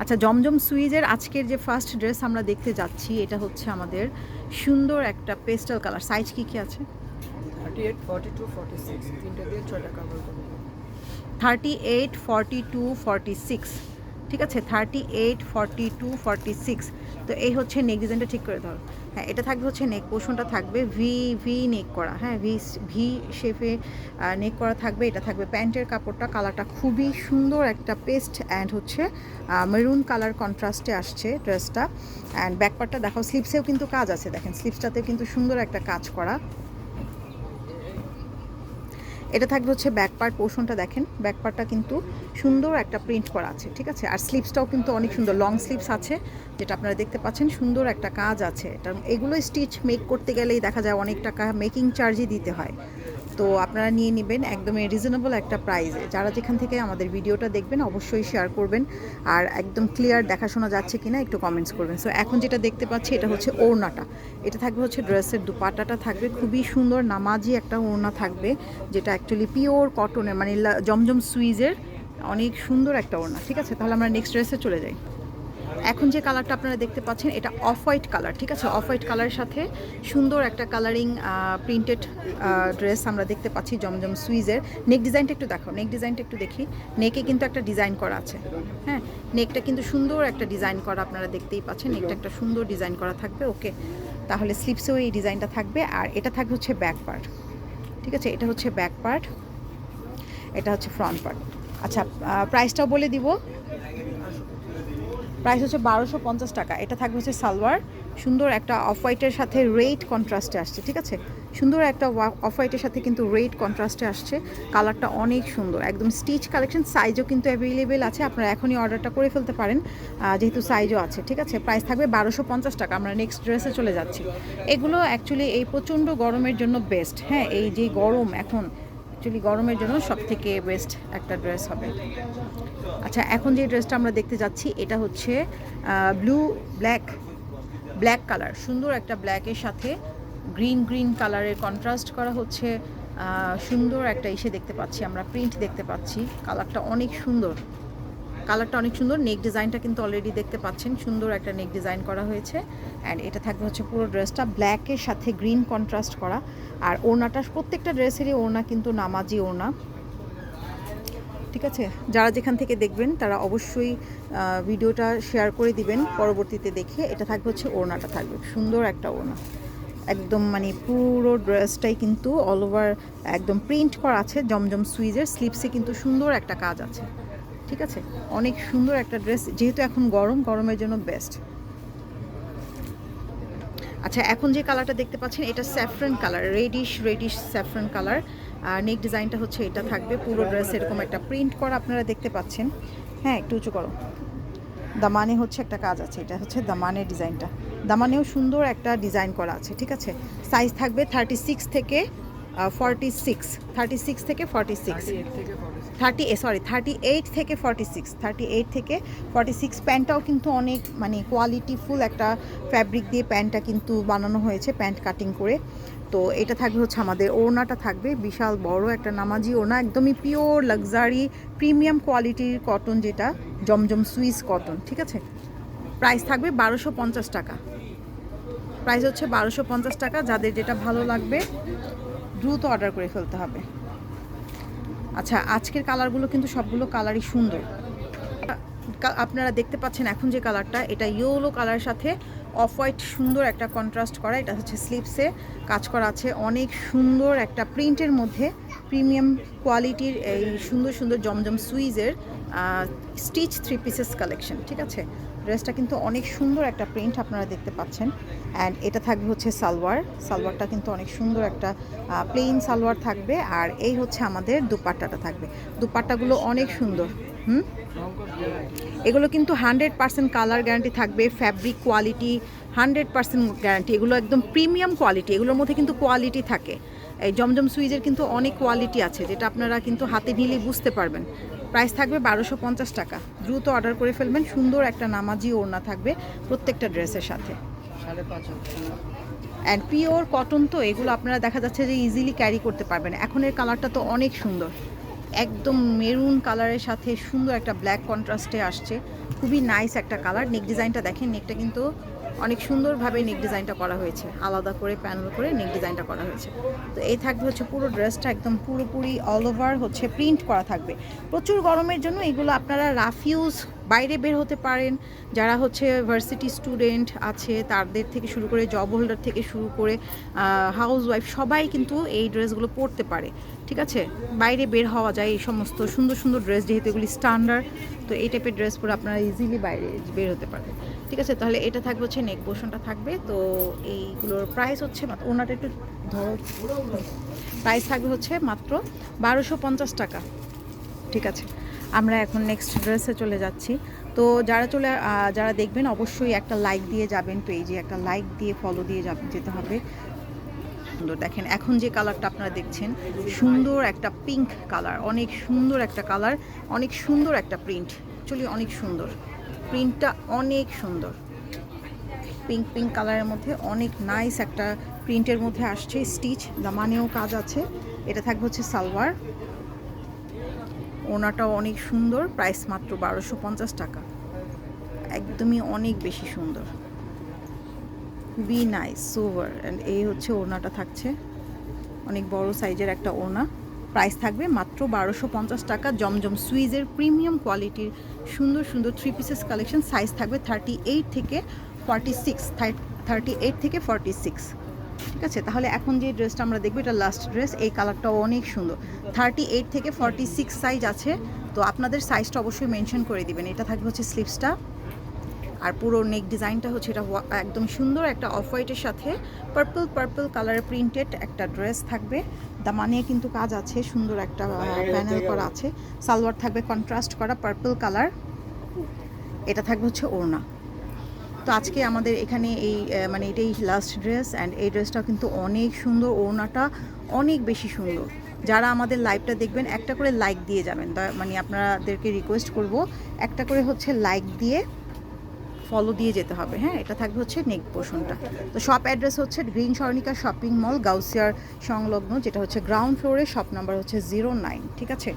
আচ্ছা জমজম সুইজের আজকের যে ফার্স্ট ড্রেস আমরা দেখতে যাচ্ছি এটা হচ্ছে আমাদের সুন্দর একটা পেস্টাল কালার সাইজ কী কী আছে? Thirty eight forty two forty six ঠিক আছে? Thirty eight forty two forty six তো এই হচ্ছে নেক ডিজাইনটা ঠিক করে ধরো। হ্যাঁ এটা থাকবে হচ্ছে নেক পোর্শনটা থাকবে ভি ভি নেক করা। হ্যাঁ ভি ভি শেপে নেক করা থাকবে, এটা থাকবে প্যান্টের কাপড়টা। কালারটা খুবই সুন্দর একটা পেস্ট অ্যান্ড হচ্ছে মেরুন কালার কন্ট্রাস্টে আসছে ড্রেসটা অ্যান্ড ব্যাকপার্টটা দেখো স্লিপসেও কিন্তু কাজ আছে। দেখেন স্লিপসটাতে কিন্তু সুন্দর একটা কাজ করা। এটা থাকবে হচ্ছে ব্যাক পার্ট পোর্শনটা দেখেন। ব্যাক পার্টটা কিন্তু সুন্দর একটা প্রিন্ট করা আছে, ঠিক আছে? আর স্লিপসটাও কিন্তু অনেক সুন্দর। লং স্লিপস আছে, যেটা আপনারা দেখতে পাচ্ছেন, সুন্দর একটা কাজ আছে। এটা এগুলো স্টিচ মেক করতে গেলেই দেখা যায় অনেক টাকা মেকিং চার্জই দিতে হয়। তো আপনারা নিয়ে নেবেন একদমই রিজনেবল একটা প্রাইসে যারা যেখান থেকে আমাদের ভিডিওটা দেখবেন, অবশ্যই শেয়ার করবেন। আর একদম ক্লিয়ার দেখাশোনা যাচ্ছে কিনা একটু কমেন্টস করবেন। সো এখন যেটা দেখতে পাচ্ছি, এটা হচ্ছে ওড়নাটা। এটা থাকবে হচ্ছে ড্রেসের দুপাটাটা থাকবে। খুবই সুন্দর, নামাজি একটা ওড়না থাকবে, যেটা অ্যাকচুয়ালি পিওর কটনের মানে জমজম সুইজের অনেক সুন্দর একটা ওড়না। ঠিক আছে? তাহলে আমরা নেক্সট ড্রেসে চলে যাই। এখন যে কালারটা আপনারা দেখতে পাচ্ছেন, এটা অফ হোয়াইট কালার ঠিক আছে? অফ হোয়াইট কালারের সাথে সুন্দর একটা কালারিং প্রিন্টেড ড্রেস আমরা দেখতে পাচ্ছি জমজম সুইজের নেক ডিজাইনটা একটু দেখো নেক ডিজাইনটা একটু দেখি। নেকে কিন্তু একটা ডিজাইন করা আছে হ্যাঁ? নেকটা কিন্তু সুন্দর একটা ডিজাইন করা আপনারা দেখতেই পাচ্ছেন। নেকটা একটা সুন্দর ডিজাইন করা থাকবে ওকে তাহলে স্লিপসেও এই ডিজাইনটা থাকবে, আর এটা থাকবে হচ্ছে ব্যাক পার্ট ঠিক আছে? এটা হচ্ছে ব্যাক পার্ট এটা হচ্ছে ফ্রন্ট পার্ট আচ্ছা প্রাইসটাও বলে দিব। প্রাইস হচ্ছে বারোশো পঞ্চাশ টাকা। এটা থাকবে হচ্ছে সালোয়ার। সুন্দর একটা অফ হোয়াইটের সাথে রেড কন্ট্রাস্টে আসছে, ঠিক আছে? সুন্দর একটা অফ হোয়াইটের সাথে কিন্তু রেড কন্ট্রাস্টে আসছে। কালারটা অনেক সুন্দর, একদম স্টিচ কালেকশন, সাইজও কিন্তু অ্যাভেলেবেল আছে, আপনারা এখনই অর্ডারটা করে ফেলতে পারেন যেহেতু সাইজও আছে, ঠিক আছে? প্রাইস থাকবে বারোশো পঞ্চাশ টাকা, আমরা নেক্সট ড্রেসে চলে যাচ্ছি। এগুলো অ্যাকচুয়ালি এই প্রচণ্ড গরমের জন্য বেস্ট হ্যাঁ? এই যে গরম এখন অ্যাকচুয়ালি গরমের জন্য সব থেকে বেস্ট একটা ড্রেস হবে। আচ্ছা এখন যে ড্রেসটা আমরা দেখতে যাচ্ছি, এটা হচ্ছে ব্লু ব্ল্যাক ব্ল্যাক কালার সুন্দর একটা ব্ল্যাকের সাথে গ্রিন গ্রিন কালারের কন্ট্রাস্ট করা হচ্ছে। সুন্দর একটা ইসে দেখতে পাচ্ছি আমরা প্রিন্ট দেখতে পাচ্ছি। কালারটা অনেক সুন্দর। কালারটা অনেক সুন্দর। নেক ডিজাইনটা কিন্তু অলরেডি দেখতে পাচ্ছেন। সুন্দর একটা নেক ডিজাইন করা হয়েছে। অ্যান্ড এটা থাকবে হচ্ছে পুরো ড্রেসটা ব্ল্যাকের সাথে গ্রিন কন্ট্রাস্ট করা। আর ওড়নাটা, প্রত্যেকটা ড্রেসেরই ওড়না কিন্তু নামাজি ওড়না। ঠিক আছে? যারা যেখান থেকে দেখবেন, তারা অবশ্যই ভিডিওটা শেয়ার করে দিবেন। পরবর্তীতে দেখে এটা থাকবে হচ্ছে ওড়নাটা থাকবে। সুন্দর একটা ওড়না। একদম মানে পুরো ড্রেসটাই কিন্তু অল ওভার একদম প্রিন্ট করা আছে। জমজম সুইজের। স্লিপসে কিন্তু সুন্দর একটা কাজ আছে। ঠিক আছে? অনেক সুন্দর একটা ড্রেস যেহেতু এখন গরম, গরমের জন্য বেস্ট আচ্ছা এখন যে কালারটা দেখতে পাচ্ছেন, এটা saffron colour reddish reddish saffron colour আর নেক ডিজাইনটা হচ্ছে এটা থাকবে, পুরো ড্রেস এরকম একটা প্রিন্ট করা আপনারা দেখতে পাচ্ছেন। হ্যাঁ একটু উঁচু করো। দামানে হচ্ছে একটা কাজ আছে, এটা হচ্ছে দামানের ডিজাইনটা দামানেও সুন্দর একটা ডিজাইন করা আছে, ঠিক আছে? সাইজ থাকবে থার্টি সিক্স থেকে ফর্টি সিক্স থার্টি সিক্স থেকে forty six thirty sorry thirty eight থেকে ফর্টি সিক্স থার্টি এইট থেকে ফর্টি সিক্স প্যান্টটাও কিন্তু অনেক মানে কোয়ালিটিফুল একটা ফ্যাব্রিক দিয়ে প্যান্টটা কিন্তু বানানো হয়েছে, প্যান্ট কাটিং করে। তো এটা থাকবে হচ্ছে আমাদের ওড়নাটা থাকবে, বিশাল বড় একটা নামাজি ওড়না, একদমই পিওর লাক্সারি প্রিমিয়াম কোয়ালিটির কটন যেটা, জমজম সুইস কটন ঠিক আছে? প্রাইস থাকবে বারোশো পঞ্চাশ টাকা। প্রাইস হচ্ছে বারোশো পঞ্চাশ টাকা, যাদের যেটা ভালো লাগবে, দ্রুত অর্ডার করে ফেলতে হবে। আচ্ছা আজকের কালারগুলো কিন্তু সবগুলো কালারই সুন্দর। আপনারা দেখতে পাচ্ছেন এখন যে কালারটা, এটা ইয়েলো কালারের সাথে অফ হোয়াইট সুন্দর একটা কন্ট্রাস্ট করা। এটা হচ্ছে স্লিপসে কাজ করা আছে। অনেক সুন্দর একটা প্রিন্টের মধ্যে প্রিমিয়াম কোয়ালিটির এই সুন্দর সুন্দর জমজম সুইজের স্টিচ থ্রি পিসেস কালেকশন ঠিক আছে? ড্রেসটা কিন্তু অনেক সুন্দর একটা প্রিন্ট আপনারা দেখতে পাচ্ছেন। অ্যান্ড এটা থাকবে হচ্ছে সালোয়ার। সালোয়ারটা কিন্তু অনেক সুন্দর একটা প্লেন সালোয়ার থাকবে। আর এই হচ্ছে আমাদের দুপাট্টাটা থাকবে। দুপাট্টাগুলো অনেক সুন্দর। হুম? এগুলো কিন্তু হান্ড্রেড পার্সেন্ট কালার গ্যারান্টি থাকবে fabric quality hundred percent guarantee এগুলো একদম প্রিমিয়াম কোয়ালিটি এগুলোর মধ্যে কিন্তু কোয়ালিটি থাকে। এই জমজম সুইজের কিন্তু অনেক কোয়ালিটি আছে, যেটা আপনারা কিন্তু হাতে নিলেই বুঝতে পারবেন। প্রাইস থাকবে বারোশো পঞ্চাশ টাকা। দ্রুত অর্ডার করে ফেলবেন, সুন্দর একটা নামাজি ওড়না থাকবে প্রত্যেকটা ড্রেসের সাথে। অ্যান্ড পিওর কটন তো এগুলো আপনারা দেখা যাচ্ছে যে ইজিলি ক্যারি করতে পারবেন। এখন এর কালারটা তো অনেক সুন্দর। একদম মেরুন কালারের সাথে সুন্দর একটা ব্ল্যাক কন্ট্রাস্টে আসছে। খুবই নাইস একটা কালার নেক ডিজাইনটা দেখেন নেকটা কিন্তু অনেক সুন্দরভাবে নেক ডিজাইনটা করা হয়েছে। আলাদা করে প্যানেল করে নেক ডিজাইনটা করা হয়েছে। তো এই থাকবে হচ্ছে পুরো ড্রেসটা একদম পুরোপুরি অল ওভার হচ্ছে প্রিন্ট করা থাকবে। প্রচুর গরমের জন্য এগুলো আপনারা রাফ ইউজ বাইরে বের হতে পারেন। যারা হচ্ছে ভার্সিটি স্টুডেন্ট আছে, তাদের থেকে শুরু করে জব হোল্ডার থেকে শুরু করে হাউস ওয়াইফ সবাই কিন্তু এই ড্রেসগুলো পরতে পারে। ঠিক আছে? বাইরে বের হওয়া যায় এই সমস্ত সুন্দর সুন্দর ড্রেস যেহেতু এগুলি স্ট্যান্ডার্ড তো এই টাইপের ড্রেস পরে আপনারা ইজিলি বাইরে বের হতে পারবে ঠিক আছে, তাহলে এটা থাকবে হচ্ছে নেক পোর্শনটা থাকবে। তো এইগুলোর প্রাইস হচ্ছে মাত্র, ওনাটা একটু ধরো প্রাইস থাকবে হচ্ছে মাত্র বারোশো পঞ্চাশ টাকা। ঠিক আছে, আমরা এখন নেক্সট ড্রেসে চলে যাচ্ছি। তো যারা চলে যারা দেখবেন, অবশ্যই একটা লাইক দিয়ে যাবেন পেজে একটা লাইক দিয়ে ফলো দিয়ে যাবেন যেতে হবে। সুন্দর দেখেন, এখন যে কালারটা আপনারা দেখছেন, সুন্দর একটা পিঙ্ক কালার অনেক সুন্দর একটা কালার অনেক সুন্দর একটা প্রিন্ট অ্যাকচুয়ালি অনেক সুন্দর। প্রিন্টটা অনেক সুন্দর। পিঙ্ক পিঙ্ক কালারের মধ্যে অনেক নাইস একটা প্রিন্টের মধ্যে আসছে স্টিচ দামানেও কাজ আছে। এটা থাকবে হচ্ছে সালোয়ার। ওনাটাও অনেক সুন্দর প্রাইস মাত্র বারোশো পঞ্চাশ টাকা। একদমই অনেক বেশি সুন্দর। খুবই নাইস সোভার অ্যান্ড এই হচ্ছে ওড়নাটা থাকছে। অনেক বড় সাইজের একটা ওড়না প্রাইস থাকবে মাত্র বারোশো পঞ্চাশ টাকা। জমজম সুইজের প্রিমিয়াম কোয়ালিটির সুন্দর সুন্দর থ্রি পিসেস কালেকশন সাইজ থাকবে থার্টি এইট থেকে ফর্টি সিক্স থার্টি এইট থেকে ফর্টি সিক্স ঠিক আছে? তাহলে এখন যে ড্রেসটা আমরা দেখব, এটা লাস্ট ড্রেস এই কালারটাও অনেক সুন্দর। থার্টি এইট থেকে ফর্টি সিক্স সাইজ আছে। তো আপনাদের সাইজটা অবশ্যই মেনশন করে দিবেন। এটা থাকবে হচ্ছে স্লিভসটা আর পুরো নেক ডিজাইনটা হচ্ছে এটা একদম সুন্দর একটা অফ হোয়াইটের সাথে পার্পল পার্পল কালারের প্রিন্টেড একটা ড্রেস থাকবে। দামানিয়ে কিন্তু কাজ আছে সুন্দর একটা প্যানেল করা আছে। সালোয়ার থাকবে কন্ট্রাস্ট করা পার্পল কালার এটা থাকবে হচ্ছে ওড়না। তো আজকে আমাদের এখানে এই মানে এটাই লাস্ট ড্রেস অ্যান্ড এই ড্রেসটাও কিন্তু অনেক সুন্দর ওড়নাটা অনেক বেশি সুন্দর। যারা আমাদের লাইভটা দেখবেন একটা করে লাইক দিয়ে যাবেন। মানে আপনাদেরকে রিকোয়েস্ট করব একটা করে হচ্ছে লাইক দিয়ে ফলো দিয়ে যেতে হবে হ্যাঁ? এটা থাকবে হচ্ছে নেক পোর্শনটা তো শপ অ্যাড্রেস হচ্ছে গ্রিন স্বর্ণিকা শপিং মল গাউসিয়ার সংলগ্ন, যেটা হচ্ছে গ্রাউন্ড ফ্লোরে শপ নাম্বার হচ্ছে জিরো নাইন ঠিক আছে?